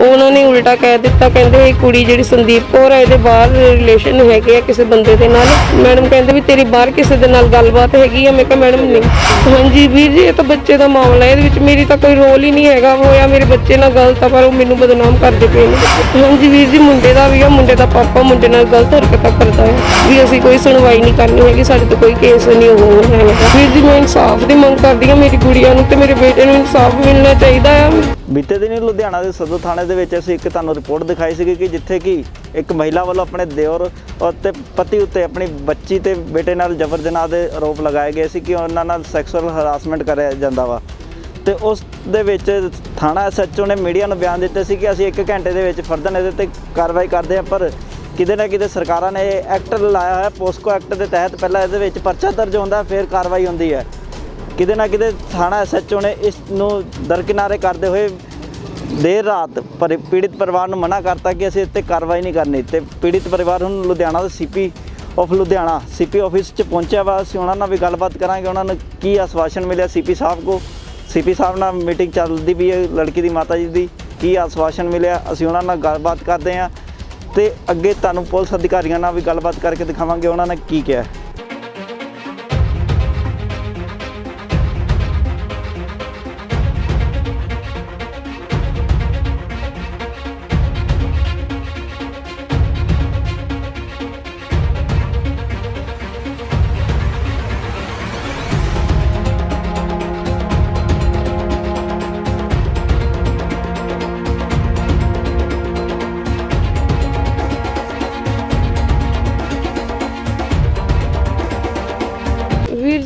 ਉਹਨਾਂ ਨੇ ਉਲਟਾ ਕਹਿ ਦਿੱਤਾ, ਕਹਿੰਦੇ ਇਹ ਕੁੜੀ ਜਿਹੜੀ ਸੰਦੀਪ ਕੌਰ ਹੈ ਇਹਦੇ ਬਾਹਰ ਰਿਲੇਸ਼ਨ ਹੈਗੇ ਆ ਕਿਸੇ ਬੰਦੇ ਦੇ ਨਾਲ। ਮੈਡਮ ਕਹਿੰਦੇ ਵੀ ਤੇਰੀ ਬਾਹਰ ਕਿਸੇ ਦੇ ਨਾਲ ਗੱਲਬਾਤ ਹੈਗੀ ਆ, ਮੈਂ ਕਿਹਾ ਮੈਡਮ ਨਹੀਂ। ਹਾਂਜੀ ਵੀਰ ਜੀ, ਇਹ ਤਾਂ ਬੱਚੇ ਦਾ ਮਾਮਲਾ ਹੈ, ਇਹਦੇ ਵਿੱਚ ਮੇਰੀ ਤਾਂ ਕੋਈ ਰੋਲ ਹੀ ਨਹੀਂ ਹੈਗਾ ਹੋਇਆ ਮੇਰੇ ਬੱਚੇ ਨਾਲ ਗਲਤ ਆ, ਪਰ ਉਹ ਮੈਨੂੰ ਬਦਨਾਮ ਕਰਦੇ ਪਏ ਨੇ। ਹਾਂਜੀ ਵੀਰ ਜੀ, ਮੁੰਡੇ ਦਾ ਵੀ ਆ, ਮੁੰਡੇ ਦਾ ਪਾਪਾ ਮੁੰਡੇ ਨਾਲ ਗਲਤ ਹਰਕਤਾਂ ਕਰਦਾ ਹੈ। ਵੀ ਅਸੀਂ ਕੋਈ ਸੁਣਵਾਈ ਨਹੀਂ ਕਰਨੀ ਹੈਗੀ, ਸਾਡੇ ਤੇ ਕੋਈ ਕੇਸ ਨਹੀਂ ਹੋਣਾ ਹੈਗਾ। ਵੀਰ ਜੀ, ਮੈਂ ਇਨਸਾਫ ਦੀ ਮੰਗ ਕਰਦੀ ਹਾਂ ਮੇਰੀ ਗੁੜੀਆ ਨੂੰ ਤੇ ਮੇਰੇ ਬੇਟੇ ਨੂੰ ਇਨਸਾਫ ਮਿਲਣਾ ਚਾਹੀਦਾ ਆ। ਬੀਤੇ ਦਿਨੀ ਲੁਧਿਆਣਾ ਦੇ ਸਦਰ ਥਾਣੇ ਦੇ ਵਿੱਚ ਅਸੀਂ ਇੱਕ ਤੁਹਾਨੂੰ ਰਿਪੋਰਟ ਦਿਖਾਈ ਸੀਗੀ ਕਿ ਜਿੱਥੇ ਕਿ ਇੱਕ ਮਹਿਲਾ ਵੱਲੋਂ ਆਪਣੇ ਦਿਓਰ ਅਤੇ ਪਤੀ ਉੱਤੇ ਆਪਣੀ ਬੱਚੀ ਤੇ ਬੇਟੇ ਨਾਲ ਜਬਰ ਜਨਾਹ ਦੇ ਆਰੋਪ ਲਗਾਏ ਗਏ ਸੀ ਕਿ ਉਹਨਾਂ ਨਾਲ ਸੈਕਸੁਅਲ ਹਰਾਸਮੈਂਟ ਕਰਿਆ ਜਾਂਦਾ ਵਾ। ਤੇ ਉਸ ਦੇ ਵਿੱਚ ਥਾਣਾ ਐਸਐਚਓ ਨੇ ਮੀਡੀਆ ਨੂੰ ਬਿਆਨ ਦਿੱਤੇ ਸੀ ਕਿ ਅਸੀਂ 1 ਘੰਟੇ ਦੇ ਵਿੱਚ ਫਰਦਨ ਇਹਦੇ ਤੇ ਕਾਰਵਾਈ ਕਰਦੇ ਹਾਂ, ਪਰ ਕਿਤੇ ਨਾ ਕਿਤੇ ਸਰਕਾਰਾਂ ਨੇ ਇਹ ਐਕਟ ਲਾਇਆ ਹੋਇਆ, ਪੋਸਕੋ ਐਕਟ ਦੇ ਤਹਿਤ ਪਹਿਲਾਂ ਇਹਦੇ ਵਿੱਚ ਪਰਚਾ ਦਰਜ ਹੁੰਦਾ, ਫਿਰ ਕਾਰਵਾਈ ਹੁੰਦੀ ਹੈ। ਕਿਤੇ ਨਾ ਕਿਤੇ ਥਾਣਾ ਐਸਐਚਓ ਨੇ ਇਸ ਨੂੰ ਦਰਕਿਨਾਰੇ ਕਰਦੇ ਹੋਏ ਦੇਰ ਰਾਤ ਪਰ, ਪੀੜਿਤ ਪਰਿਵਾਰ ਨੂੰ ਮਨਾ ਕਰਤਾ ਕਿ ਅਸੀਂ ਇੱਥੇ ਕਾਰਵਾਈ ਨਹੀਂ ਕਰਨੀ। ਤੇ ਪੀੜਿਤ ਪਰਿਵਾਰ ਹੁਣ ਲੁਧਿਆਣਾ ਦੇ CP of Ludhiana CP office 'ਚ ਪਹੁੰਚਿਆ ਵਾ। ਅਸੀਂ ਉਹਨਾਂ ਨਾਲ ਵੀ ਗੱਲਬਾਤ ਕਰਾਂਗੇ। ਉਹਨਾਂ ਨੂੰ ਕੀ ਆਸ਼ਵਾਸਨ ਮਿਲਿਆ ਸੀਪੀ ਸਾਹਿਬ ਕੋ? ਸੀਪੀ ਸਾਹਿਬ ਨਾਲ ਮੀਟਿੰਗ ਚੱਲਦੀ ਵੀ ਹੈ, ਲੜਕੀ ਦੀ ਮਾਤਾ ਜੀ ਦੀ। ਕੀ ਆਸ਼ਵਾਸਨ ਮਿਲਿਆ? ਅਸੀਂ ਉਹਨਾਂ ਨਾਲ ਗੱਲਬਾਤ ਕਰਦੇ ਹਾਂ। ਤੇ ਅੱਗੇ ਤੁਹਾਨੂੰ ਪੁਲਿਸ ਅਧਿਕਾਰੀਆਂ ਨਾਲ ਵੀ ਗੱਲਬਾਤ ਕਰਕੇ ਦਿਖਾਵਾਂਗੇ। ਉਹਨਾਂ ਨੇ ਕੀ ਕਿਹਾ।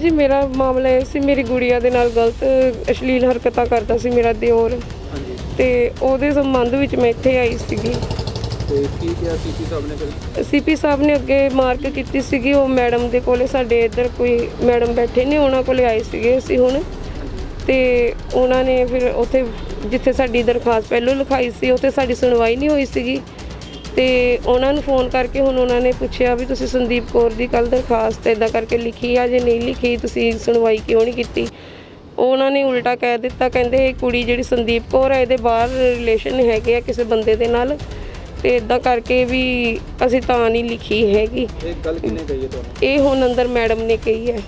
ਜੀ ਮੇਰਾ ਮਾਮਲਾ ਇਹ ਸੀ ਮੇਰੀ ਗੁੜੀਆ ਦੇ ਨਾਲ ਗਲਤ ਅਸ਼ਲੀਲ ਹਰਕਤਾਂ ਕਰਦਾ ਸੀ ਮੇਰਾ ਦਿਓਰ। ਤੇ ਉਹਦੇ ਸੰਬੰਧ ਵਿੱਚ ਮੈਂ ਇੱਥੇ ਆਈ ਸੀਗੀ। ਤੇ ਕੀ ਕਿਹਾ ਸੀਪੀ ਸਾਹਿਬ ਨੇ ਫਿਰ? ਸੀਪੀ ਸਾਹਿਬ ਨੇ ਅੱਗੇ ਮਾਰਕ ਕੀਤੀ ਸੀਗੀ ਉਹ ਮੈਡਮ ਦੇ ਕੋਲੇ ਸਾਡੇ ਇੱਧਰ ਕੋਈ ਮੈਡਮ ਬੈਠੇ ਨੇ ਉਹਨਾਂ ਕੋਲੇ ਆਏ ਸੀਗੇ ਅਸੀਂ ਹੁਣ। ਤੇ ਉਹਨਾਂ ਨੇ ਫਿਰ ਉੱਥੇ ਜਿੱਥੇ ਸਾਡੀ ਦਰਖਾਸਤ ਪਹਿਲੋਂ ਲਿਖਾਈ ਸੀ ਉੱਥੇ ਸਾਡੀ ਸੁਣਵਾਈ ਨਹੀਂ ਹੋਈ ਸੀਗੀ। ਤੇ ਉਹਨਾਂ ਨੂੰ ਫੋਨ ਕਰਕੇ ਹੁਣ ਉਹਨਾਂ ਨੇ ਪੁੱਛਿਆ ਵੀ ਤੁਸੀਂ ਸੰਦੀਪ ਕੌਰ ਦੀ ਕੱਲ ਦਰਖਾਸਤ ਇਦਾਂ ਕਰਕੇ ਲਿਖੀ ਆ ਜੇ ਨਹੀਂ ਲਿਖੀ ਤੁਸੀਂ ਸੁਣਵਾਈ ਕਿਉਂ ਨਹੀਂ ਕੀਤੀ? ਉਹਨਾਂ ਨੇ ਉਲਟਾ ਕਹਿ ਦਿੱਤਾ ਕਹਿੰਦੇ ਇਹ ਕੁੜੀ ਜਿਹੜੀ ਸੰਦੀਪ ਕੌਰ ਹੈ ਇਹਦੇ ਬਾਹਰ ਰਿਲੇਸ਼ਨ ਹੈਗੇ ਆ ਕਿਸੇ ਬੰਦੇ ਦੇ ਨਾਲ ਤੇ ਇਦਾਂ ਕਰਕੇ ਵੀ ਅਸੀਂ ਤਾਂ ਨਹੀਂ ਲਿਖੀ ਹੈਗੀ। ਇਹ ਗੱਲ ਕਿਹਨੇ ਕਹੀ ਹੈ ਤੁਹਾਨੂੰ? ਇਹ ਹੁਣ ਅੰਦਰ ਮੈਡਮ ਨੇ ਕਹੀ ਹੈ।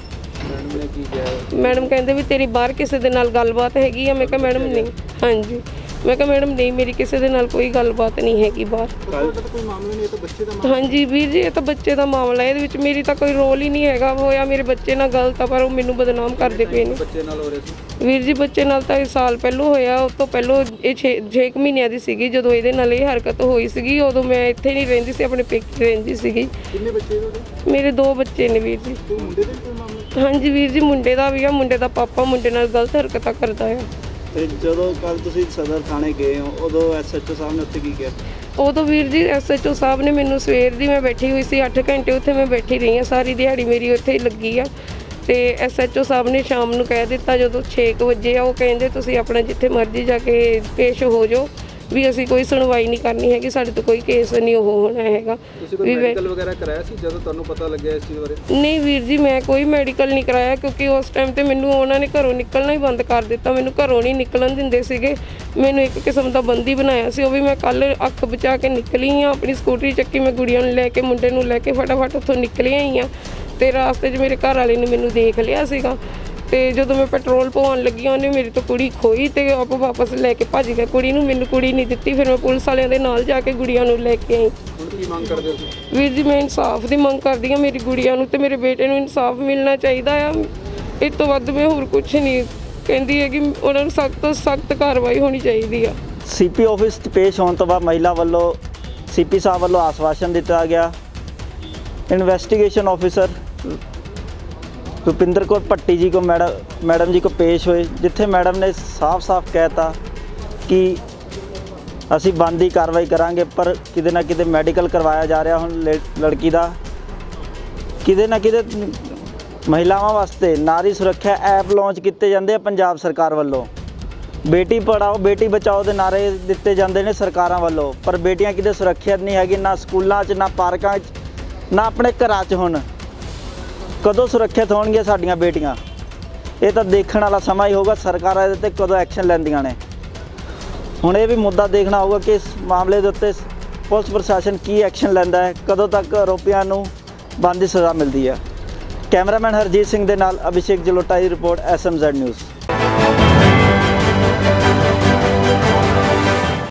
ਮੈਡਮ ਨੇ ਕੀ ਕਿਹਾ? ਹੈ? ਮੈਡਮ ਕਹਿੰਦੇ ਵੀ ਤੇਰੀ ਬਾਹਰ ਕਿਸੇ ਦੇ ਨਾਲ ਗੱਲਬਾਤ ਹੈਗੀ ਆ ਮੈਂ ਕਿਹਾ ਮੈਡਮ ਨਹੀਂ। ਹਾਂਜੀ। ਮੈਂ ਕਿਹਾ ਮੈਡਮ ਨਹੀਂ ਮੇਰੀ ਕਿਸੇ ਦੇ ਨਾਲ ਕੋਈ ਗੱਲਬਾਤ ਨਹੀਂ ਹੈਗੀ ਬਾਹਰ। ਕੱਲ ਤਾਂ ਕੋਈ ਮਾਮਲਾ ਨਹੀਂ ਇਹ ਤਾਂ ਬੱਚੇ ਦਾ ਹਾਂਜੀ ਵੀਰ ਜੀ ਇਹ ਤਾਂ ਬੱਚੇ ਦਾ ਮਾਮਲਾ ਹੈ ਇਹਦੇ ਵਿੱਚ ਮੇਰੀ ਤਾਂ ਕੋਈ ਰੋਲ ਹੀ ਨਹੀਂ ਹੈਗਾ। ਹੋਇਆ ਮੇਰੇ ਬੱਚੇ ਨਾਲ ਗਲਤ ਆ ਪਰ ਉਹ ਮੈਨੂੰ ਬਦਨਾਮ ਕਰਦੇ ਪਏ ਨੇ। ਬੱਚੇ ਨਾਲ ਹੋ ਰਿਹਾ ਸੀ? ਵੀਰ ਜੀ ਬੱਚੇ ਨਾਲ ਤਾਂ ਇਹ ਸਾਲ ਪਹਿਲੋਂ ਹੋਇਆ। ਉਸ ਤੋਂ ਪਹਿਲੋਂ ਇਹ 6 6 ਮਹੀਨਿਆਂ ਦੀ ਸੀਗੀ। ਜਦੋਂ ਇਹਦੇ ਨਾਲ ਇਹ ਹਰਕਤ ਹੋਈ ਸੀਗੀ ਉਦੋਂ ਮੈਂ ਇੱਥੇ ਨਹੀਂ ਰਹਿੰਦੀ ਸੀ ਆਪਣੇ ਪੇਕੇ ਰਹਿੰਦੀ ਸੀਗੀ। ਕਿੰਨੇ ਬੱਚੇ ਉਹਦੇ? ਮੇਰੇ ਦੋ ਬੱਚੇ ਨੇ ਵੀਰ ਜੀ। ਕੋਈ ਮੁੰਡੇ ਦੇ ਵੀ ਕੋਈ ਮਾਮਲਾ? ਹਾਂਜੀ ਵੀਰ ਜੀ ਮੁੰਡੇ ਦਾ ਵੀ ਆ ਮੁੰਡੇ ਦਾ ਪਾਪਾ ਮੁੰਡੇ ਨਾਲ ਗਲਤ ਹਰਕਤਾਂ ਕਰਦਾ ਹੈ ਤੇ ਜਦੋਂ ਕੱਲ ਤੁਸੀਂ ਸਦਰ ਥਾਣੇ ਗਏ ਹੋ, ਉਦੋਂ ਐਸਐਚਓ ਸਾਹਿਬ ਨੇ ਉੱਥੇ ਕੀ ਕਿਹਾ? ਉਦੋਂ ਵੀਰ ਜੀ ਐਸਐਚਓ ਸਾਹਿਬ ਨੇ ਮੈਨੂੰ ਸਵੇਰ ਦੀ ਮੈਂ ਬੈਠੀ ਹੋਈ ਸੀ 8 ਘੰਟੇ ਉੱਥੇ ਮੈਂ ਬੈਠੀ ਰਹੀ ਹਾਂ, ਸਾਰੀ ਦਿਹਾੜੀ ਮੇਰੀ ਉੱਥੇ ਹੀ ਲੱਗੀ ਆ। ਤੇ ਐਸਐਚਓ ਸਾਹਿਬ ਨੇ ਸ਼ਾਮ ਨੂੰ ਕਹਿ ਦਿੱਤਾ ਜਦੋਂ 6 ਵਜੇ ਆ, ਉਹ ਕਹਿੰਦੇ ਤੁਸੀਂ ਆਪਣਾ ਜਿੱਥੇ ਮਰਜ਼ੀ ਜਾ ਕੇ ਪੇਸ਼ ਹੋ ਜਾਓ। ਵੀ ਅਸੀਂ ਕੋਈ ਸੁਣਵਾਈ ਨਹੀਂ ਕਰਨੀ ਹੈਗੀ ਸਾਡੇ ਤੋਂ ਕੋਈ ਕੇਸ ਨਹੀਂ ਉਹ ਹੋਣਾ ਹੈਗਾ। ਤੁਸੀਂ ਕੋਈ ਵੀ ਮੈਂ- ਮੈਡੀਕਲ ਵਗੈਰਾ ਕਰਾਇਆ ਸੀ ਜਦੋਂ ਤੁਹਾਨੂੰ ਪਤਾ ਲੱਗਿਆ ਇਸ ਚੀਜ਼ ਬਾਰੇ? ਨਹੀਂ ਵੀਰ ਜੀ ਮੈਂ ਕੋਈ ਮੈਡੀਕਲ ਨਹੀਂ ਕਰਾਇਆ ਕਿਉਂਕਿ ਉਸ ਟਾਈਮ ਤੇ ਮੈਨੂੰ ਉਹਨਾਂ ਨੇ ਘਰੋਂ ਨਿਕਲਣਾ ਹੀ ਬੰਦ ਕਰ ਦਿੱਤਾ। ਮੈਨੂੰ ਘਰੋਂ ਨਹੀਂ ਨਿਕਲਣ ਦਿੰਦੇ ਸੀਗੇ। ਮੈਨੂੰ ਇੱਕ ਕਿਸਮ ਦਾ ਬੰਦੀ ਬਣਾਇਆ ਸੀ। ਉਹ ਵੀ ਮੈਂ ਕੱਲ ਅੱਖ ਬਚਾ ਕੇ ਨਿਕਲੀ ਆ ਆਪਣੀ ਸਕੂਟਰੀ ਚੱਕੀ ਮੈਂ ਗੁੜੀਆਂ ਨੂੰ ਲੈ ਕੇ ਮੁੰਡੇ ਨੂੰ ਲੈ ਕੇ ਫਟਾਫਟ ਉੱਥੋਂ ਨਿਕਲੀ ਆਈ ਆ ਤੇ ਰਾਸਤੇ 'ਚ ਮੇਰੇ ਘਰ ਵਾਲੇ ਨੇ ਮੈਨੂੰ ਦੇਖ ਲਿਆ ਸੀਗਾ। ਤੇ ਜਦੋਂ ਮੈਂ ਪੈਟਰੋਲ ਪਵਾਉਣ ਲੱਗੀ ਉਹਨੇ ਮੇਰੀ ਤੋਂ ਕੁੜੀ ਖੋਈ ਤੇ ਆਪ ਵਾਪਸ ਲੈ ਕੇ ਭੱਜ ਗਿਆ। ਕੁੜੀ ਨੂੰ ਮੈਨੂੰ ਕੁੜੀ ਨਹੀਂ ਦਿੱਤੀ ਫਿਰ ਮੈਂ ਪੁਲਿਸ ਵਾਲਿਆਂ ਦੇ ਨਾਲ ਜਾ ਕੇ ਗੁੜੀਆਂ ਨੂੰ ਲੈ ਕੇ ਆਈ। ਹੁਣ ਕੀ ਮੰਗ ਕਰਦੇ ਹੋ ਤੁਸੀਂ? ਵੀਰ ਜੀ ਮੈਂ ਇਨਸਾਫ ਦੀ ਮੰਗ ਕਰਦੀ ਹਾਂ ਮੇਰੀ ਗੁੜੀਆ ਨੂੰ ਤੇ ਮੇਰੇ ਬੇਟੇ ਨੂੰ ਇਨਸਾਫ ਮਿਲਣਾ ਚਾਹੀਦਾ ਆ। ਇਸ ਤੋਂ ਵੱਧ ਮੈਂ ਹੋਰ ਕੁਝ ਨਹੀਂ। ਕਹਿੰਦੀ ਹੈ ਕਿ ਉਹਨਾਂ ਨੂੰ ਸਖਤ ਤੋਂ ਸਖਤ ਕਾਰਵਾਈ ਹੋਣੀ ਚਾਹੀਦੀ ਆ। ਸੀਪੀ ਆਫਿਸ 'ਚ ਪੇਸ਼ ਹੋਣ ਤੋਂ ਬਾਅਦ ਮਹਿਲਾ ਵੱਲੋਂ ਸੀਪੀ ਸਾਹਿਬ ਵੱਲੋਂ ਆਸ਼ਵਾਸਨ ਦਿੱਤਾ ਗਿਆ। ਇਨਵੈਸਟੀਗੇਸ਼ਨ ਆਫੀਸਰ ਰੁਪਿੰਦਰ ਕੌਰ ਭੱਟੀ ਜੀ ਕੋ ਮੈਡਮ ਮੈਡਮ ਜੀ ਕੋ ਪੇਸ਼ ਹੋਏ, ਜਿੱਥੇ ਮੈਡਮ ਨੇ ਸਾਫ਼-ਸਾਫ਼ ਕਹਿਤਾ ਕਿ ਅਸੀਂ ਬੰਦੀ ਕਾਰਵਾਈ ਕਰਾਂਗੇ, ਪਰ ਕਿਤੇ ਨਾ ਕਿਤੇ ਮੈਡੀਕਲ ਕਰਵਾਇਆ ਜਾ ਰਿਹਾ ਹੁਣ ਲੇ- ਲੜਕੀ ਦਾ। ਕਿਤੇ ਨਾ ਕਿਤੇ ਮਹਿਲਾਵਾਂ ਵਾਸਤੇ ਨਾਰੀ ਸੁਰੱਖਿਆ ਐਪ ਲਾਂਚ ਕੀਤੇ ਜਾਂਦੇ ਆ ਪੰਜਾਬ ਸਰਕਾਰ ਵੱਲੋਂ। ਬੇਟੀ ਪੜਾਓ ਬੇਟੀ ਬਚਾਓ ਦੇ ਨਾਰੇ ਦਿੱਤੇ ਜਾਂਦੇ ਨੇ ਸਰਕਾਰਾਂ ਵੱਲੋਂ, ਪਰ ਬੇਟੀਆਂ ਕਿਤੇ ਸੁਰੱਖਿਅਤ ਨਹੀਂ ਹੈਗੀ ਨਾ ਸਕੂਲਾਂ 'ਚ, ਨਾ ਪਾਰਕਾਂ 'ਚ, ਨਾ ਆਪਣੇ ਘਰਾਂ 'ਚ ਹੁਣ। ਕਦੋਂ ਸੁਰੱਖਿਅਤ ਹੋਣਗੀਆਂ ਸਾਡੀਆਂ ਬੇਟੀਆਂ? ਇਹ ਤਾਂ ਦੇਖਣ ਵਾਲਾ ਸਮਾਂ ਹੀ ਹੋਗਾ ਸਰਕਾਰਾਂ ਇਹਦੇ ਤੇ ਕਦੋਂ ਐਕਸ਼ਨ ਲੈਂਦੀਆਂ ਨੇ। ਹੁਣ ਇਹ ਵੀ ਮੁੱਦਾ ਦੇਖਣਾ ਹੋਊਗਾ ਕਿ ਇਸ ਮਾਮਲੇ ਦੇ ਉੱਤੇ ਪੁਲਿਸ ਪ੍ਰਸ਼ਾਸਨ ਕੀ ਐਕਸ਼ਨ ਲੈਂਦਾ ਹੈ, ਕਦੋਂ ਤੱਕ ਆਰੋਪੀਆਂ ਨੂੰ ਬੰਦ ਦੀ ਸਜ਼ਾ ਮਿਲਦੀ ਹੈ। ਕੈਮਰਾਮੈਨ ਹਰਜੀਤ ਸਿੰਘ ਦੇ ਨਾਲ ਅਭਿਸ਼ੇਕ ਜਲੋਟਾ ਦੀ ਰਿਪੋਰਟ ਐਸਐਮਜ਼ੈਡ ਨਿਊਜ਼।